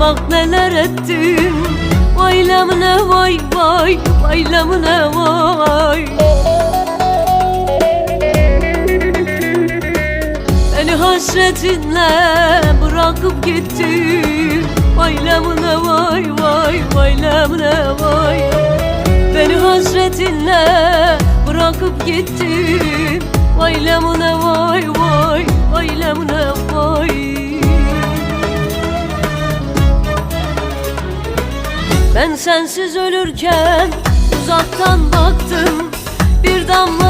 Bak neler ettim. Vaylamına vay vay Vaylamına vay. Beni hasretinle bırakıp gittin. Vaylamına vay vay Vaylamına vay. Beni hasretinle bırakıp gittin. Vaylamına Ben sensiz ölürken uzaktan baktım Bir damla